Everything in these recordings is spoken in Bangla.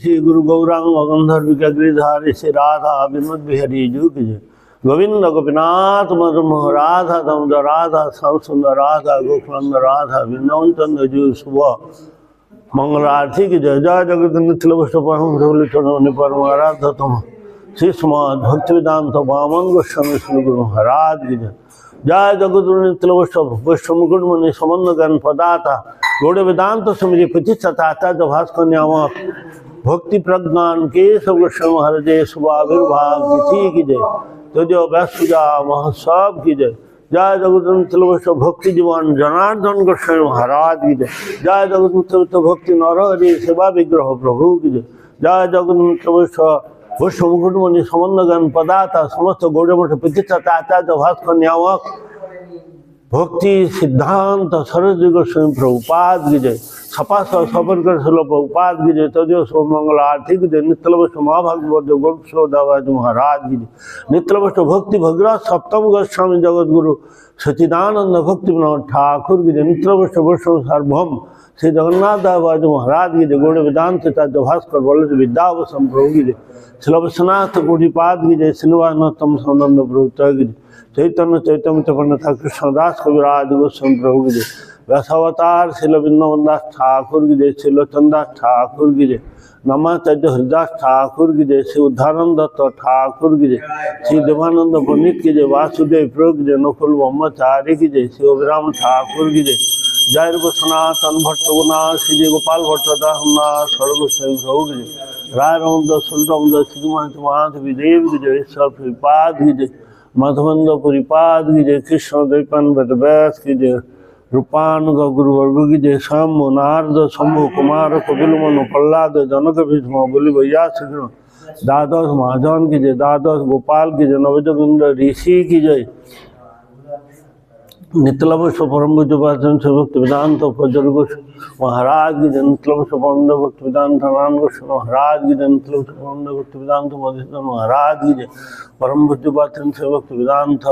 श्री गुरु गौरांग गंधर्व के श्री राधा विमद बिहारी जू गोविंद गोपीनाथ मधुमोह, राधा दमद राधा श्याम सुंदर राधा गोकुलंद, राधा विनोद चंद्र जी, सुबह मंगल आरती की जय। जय जगत निचल परम आराधा तुम श्री भक्ति वेदांत वामन गोस्वामी श्री गुरु महाराज की जय। जय जगत निचल वस्तु वैष्णव मुनि समन्वय गण पदाता गौड़ वेदांत समिति पति सताता जो भास्कर ভক্তি প্রজ্ঞান কেশবৃষ হরদে শুভাবির্ভাব তিথি কি জয়। যদিও ব্যস্তজা মহোৎসব কি জয়। জয় জগদন্ত ভক্তি জীবন জনার্দন গোস্বামী মহারাজ কি জয়। জয় জগদন্ত ভক্তি নরহরি সেবা বিগ্রহ প্রভু কি জয়। জয় জগদন্ত বৈষ্ণব মুকুটমণি সমন্বগান পদাতা সমস্ত গৌরমঠ প্রতিষ্ঠাতা আচার্য ভাস্কর নিয়ামক ভক্তি, সিদ্ধান্ত সরস্বতী গোস্বামী প্রভুপাদ কি জয়? সপাস সফর করে ছিল প্রভুপাদ জয়? তদীয় সৌমঙ্গল আর্থিক বৈষ্ণব মহাভাগবত গোস্ব দেবাজ মহারাজ নিত্যল বৈষ্ণব ভক্তি ভগরাজ সপ্তম গোস্বামী জগৎগুরু সচিদানন্দ ভক্তি বিনোদ ঠাকুর কি জয় নিত্যল বৈষ্ণব বৈষ্ণব সার্বভৌম শ্রী জগন্নাথ দাবাজ মহারাজ কি জয় গৌড় বেদান্ত চার্য ভাস্কর বল্লভ বিদ্যাবসম প্রভু কি জয় শিল বিশ্বনাথ কোটিপাদ কি জয় শ্রীনিবাসনতম সনন্দ প্রভু জয় কি জয় চৈতন্য চৈতন্য কৃষ্ণ দাস কবিরাজ গোস্বামী প্রভু কি জয় व्यासावतार शिल वृंदावन दास ठाकुर की जय शिलोचन दास ठाकुर की जय नमाचार्य हरिदास ठाकुर की जय श्री उद्धानंद दत्त ठाकुर की जय श्री देवानंद पंडित की जय वासुदेव प्रभु की जय नकुल ब्रह्मचारी की जय श्री अभिराम ठाकुर की जय जय रूप सनातन भट्ट गुनाथ श्री जय गोपाल भट्ट दास स्वर्ग स्वयं प्रभु की जय राय रामदास सुल्तान श्रीमान माधवी देव की जय ईश्वर श्रीपाद की जय मधुबंद पुरीपाद की जय कृष्ण द्वैपन वेद व्यास की जय रूपानुग गुरुवर्ग की जय शंभु नारद शंभु कुमार कपिल मनु प्रहलाद जनक भीष्म बोली भैया श्री द्वादश महाजन की जय द्वादश गोपाल की जय नवजोगिंद्र ऋषि की जय নিত্যলাভস্ব পরমভুজোপাচন সেভক্তি বেদান্ত প্রজর ঘোষ মহারাজ গিজন নিত্যলাভস্ব পরমদেব ভক্তি বেদান্ত নারায়ণ ঘোষ মহারাজ গিজন নিত্যলাভস্ব পরমদেব ভক্তি বেদান্ত মধুসূদন মহারাজ গিজন পরমভুজোপাচন সেভক্তি বেদান্ত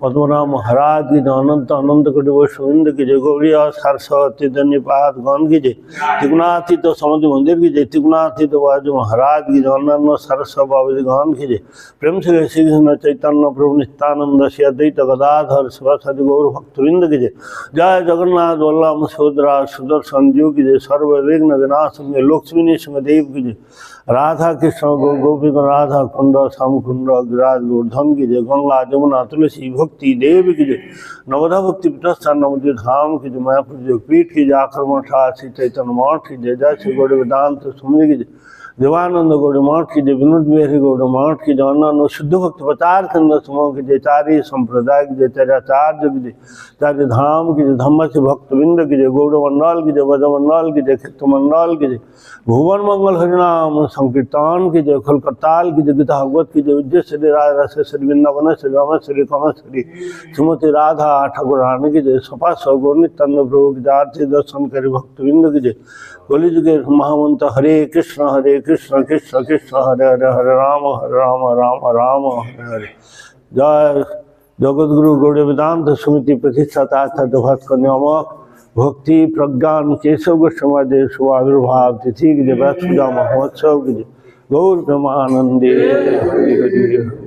পদ্মনাম হরা কি অনন্ত অনন্ত কোটি গোবিন্দ কি জয় গৌরীয় সারস্বতী ধন্যপাত গণ কি জয় ত্রিগুণাতীত সমতি মন্দির কি জয় ত্রিগুণাতীত বাজ মহারাজ কি জয় অন্যান্য সারস্বতী গণ কি জয় প্রেম শ্রী শ্রীকৃষ্ণ চৈতন্য প্রভু নিত্যানন্দ শ্রী অদ্বৈত গদাধর সরস্বতী গৌর ভক্তবৃন্দ কি জয় জয় জগন্নাথ বল্লাম সুদ্রা সুদর্শন জীব কি জয় সর্ববিঘ্ন বিনাশন লক্ষ্মী সিংহ দেব কি জয় রাধা কৃষ্ণ গোপী রাধা কুণ্ড শ্যামকুণ্ড গিরাজ গোর্ধন কি জয় গঙ্গা যমুনা তুলসী भक्ति देव की जय नवधा भक्ति पीठस्थान नवदीप धाम की जय मायापुर जो पीठ की जय आक्रमण ठा श्री चैतन्य मठ की जय जय श्री गौड़ वेदांत सुमि की जय देवानंद गौड़ मठ की जय विनोद बिहारी गौड़ मठ की जय अन्य शुद्ध भक्त प्रचार केंद्र समूह की जय चारी संप्रदाय की जय चार्याचार्य की जय चार्य धाम की जय धम्म से भक्तविंद की जय गौड़ मंडल की जय ब्रज मंडल की जय क्षेत्र मंडल की जय भुवन मंगल हरिनाम संकीर्तन की जय खलकताल की जय गीता भगवत की जय विजय श्री राय श्री वृंदावन श्री राम श्री कम श्री श्रीमती राधा ठाकुर रानी की जय। सपा सौगौर नित्यानंद प्रभु की आरती दर्शन करी भक्तविंद की जय। कलि जुगे महामंत हरे कृष्ण हरे कृष्ण कृष्ण कृष्ण, हरे हरे हरे राम हरे राम राम राम, हरे हरे। जय जगतगुरु गौड़ वेदांत समिति प्रतिष्ठाता आचार्य भास्कर नियामक भक्ति, प्रज्ञान, केशव शुभ आविर्भाव तिथि की जय। पूजा महोत्सव की जय। गौर प्रेमानंदे हरि हरि